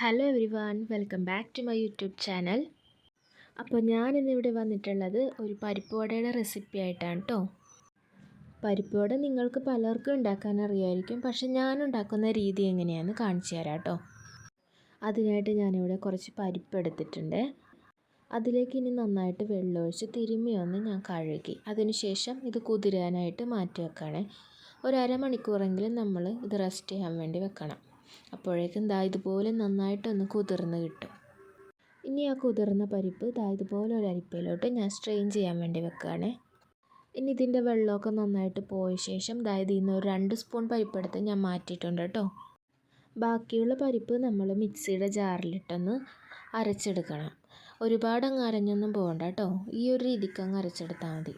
Hello everyone welcome back to my YouTube channel അപ്പോൾ ഞാനിന്നിവിടെ വന്നിട്ടുള്ളത് ഒരു പരിപ്പ് വടയുടെ റെസിപ്പി ആയിട്ടാണ് കേട്ടോ പരിപ്പ് വട നിങ്ങൾക്ക് പലർക്കും ഉണ്ടാക്കാൻ അറിയായിരിക്കും പക്ഷെ ഞാൻ ഉണ്ടാക്കുന്ന രീതി എങ്ങനെയാണെന്ന് കാണിച്ചു തരാം കേട്ടോ അതിനായിട്ട് ഞാനിവിടെ കുറച്ച് പരിപ്പ് എടുത്തിട്ടുണ്ട്. അതിലേക്ക് ഇനി നന്നായിട്ട് വെള്ളമൊഴിച്ച് തിരുമ്മി ഒന്ന് ഞാൻ കഴുകി. അതിനുശേഷം ഇത് കുതിരാനായിട്ട് മാറ്റി വെക്കണേ. ഒരു അരമണിക്കൂറെങ്കിലും നമ്മൾ ഇത് റെസ്റ്റ് ചെയ്യാൻ വേണ്ടി വെക്കണം. അപ്പോഴേക്കും ദാ ഇതുപോലെ നന്നായിട്ടൊന്ന് കുതിർന്ന് കിട്ടും. ഇനി ആ കുതിർന്ന പരിപ്പ് ദാ ഇതുപോലെ ഒരു അരിപ്പയിലോട്ട് ഞാൻ സ്ട്രെയിൻ ചെയ്യാൻ വേണ്ടി വെക്കുകയാണേ ഇനി ഇതിന്റെ വെള്ളമൊക്കെ നന്നായിട്ട് പോയ ശേഷം ഇതിൽ നിന്ന് ഒരു രണ്ട് സ്പൂൺ പരിപ്പെടുത്ത് ഞാൻ മാറ്റിയിട്ടുണ്ട് കേട്ടോ. ബാക്കിയുള്ള പരിപ്പ് നമ്മൾ മിക്സിയുടെ ജാറിലിട്ടൊന്ന് അരച്ചെടുക്കണം. ഒരുപാട് അങ്ങ് അരഞ്ഞൊന്നും പോകണ്ട കേട്ടോ. ഈ ഒരു രീതിക്ക് അങ്ങ് അരച്ചെടുത്താൽ മതി.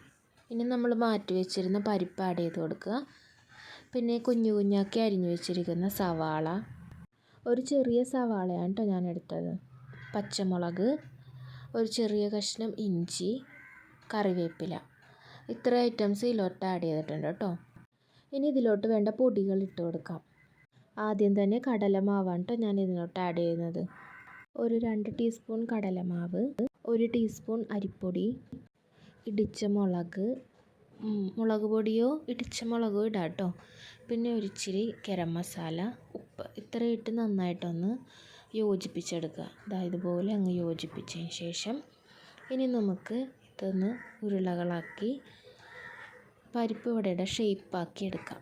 ഇനി നമ്മൾ മാറ്റി വെച്ചിരുന്ന പരിപ്പ് ആഡ് ചെയ്ത് കൊടുക്കുക. പിന്നെ കുഞ്ഞു കുഞ്ഞാക്കി അരിഞ്ഞു വെച്ചിരിക്കുന്ന സവാള. ഒരു ചെറിയ സവാളയാണ് കേട്ടോ ഞാൻ എടുത്തത് പച്ചമുളക് ഒരു ചെറിയ കഷ്ണം ഇഞ്ചി കറിവേപ്പില. ഇത്ര ഐറ്റംസ് ഇതിലോട്ട് ആഡ് ചെയ്തിട്ടുണ്ട് കേട്ടോ ഇനി ഇതിലോട്ട് വേണ്ട പൊടികൾ ഇട്ട് കൊടുക്കാം. ആദ്യം തന്നെ കടലമാവാണ് കേട്ടോ ഞാൻ ഇതിലോട്ട് ആഡ് ചെയ്യുന്നത്. ഒരു രണ്ട് ടീസ്പൂൺ കടലമാവ് ഒരു ടീസ്പൂൺ അരിപ്പൊടി ഇടിച്ച മുളക് മുളക് പൊടിയോ? ഇടിച്ച മുളകോ ഇടാം കേട്ടോ പിന്നെ ഒരിച്ചിരി ഗരം മസാല ഉപ്പ്. ഇത്രയും ഇട്ട് നന്നായിട്ടൊന്ന് യോജിപ്പിച്ചെടുക്കുക. ദാ ഇതുപോലെ അങ്ങ് യോജിപ്പിച്ചതിന് ശേഷം ഇനി നമുക്ക് ഇതൊന്ന് ഉരുളകളാക്കി പരിപ്പ് വടയുടെ ഷേപ്പാക്കി എടുക്കാം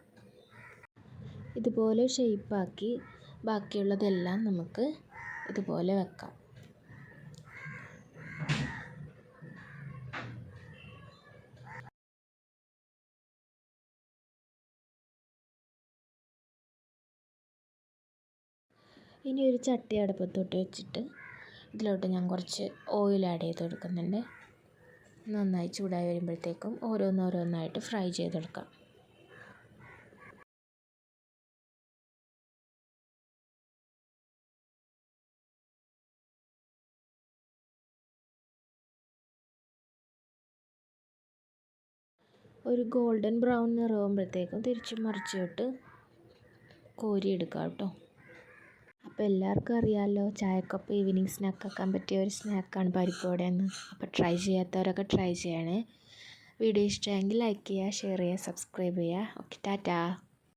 ഇതുപോലെ ഷേപ്പാക്കി ബാക്കിയുള്ളതെല്ലാം നമുക്ക് ഇതുപോലെ വെക്കാം. ഇനി ഒരു ചട്ടി അടുപ്പത്തോട്ട് വെച്ചിട്ട് ഇതിലോട്ട് ഞാൻ കുറച്ച് ഓയിൽ ആഡ് ചെയ്ത് കൊടുക്കുന്നുണ്ട്. നന്നായി ചൂടായി വരുമ്പോഴത്തേക്കും ഓരോന്നോരോന്നായിട്ട് ഫ്രൈ ചെയ്തെടുക്കാം ഒരു ഗോൾഡൻ ബ്രൗൺ നിറവുമ്പോഴത്തേക്കും തിരിച്ചും മറിച്ചിട്ട് കോരിയെടുക്കാം കേട്ടോ. അപ്പോൾ എല്ലാവർക്കും അറിയാമല്ലോ ചായക്കൊപ്പം ഈവനിങ് സ്നാക്ക് ആക്കാൻ പറ്റിയ ഒരു സ്നാക്കാണ് പരിപ്പ് എന്ന് അപ്പോൾ ട്രൈ ചെയ്യാത്തവരൊക്കെ ട്രൈ ചെയ്യണേ. വീഡിയോ ഇഷ്ടമായെങ്കിൽ ലൈക്ക് ചെയ്യുക ഷെയർ ചെയ്യുക സബ്സ്ക്രൈബ് ചെയ്യുക. ഓക്കെ ടാറ്റാ.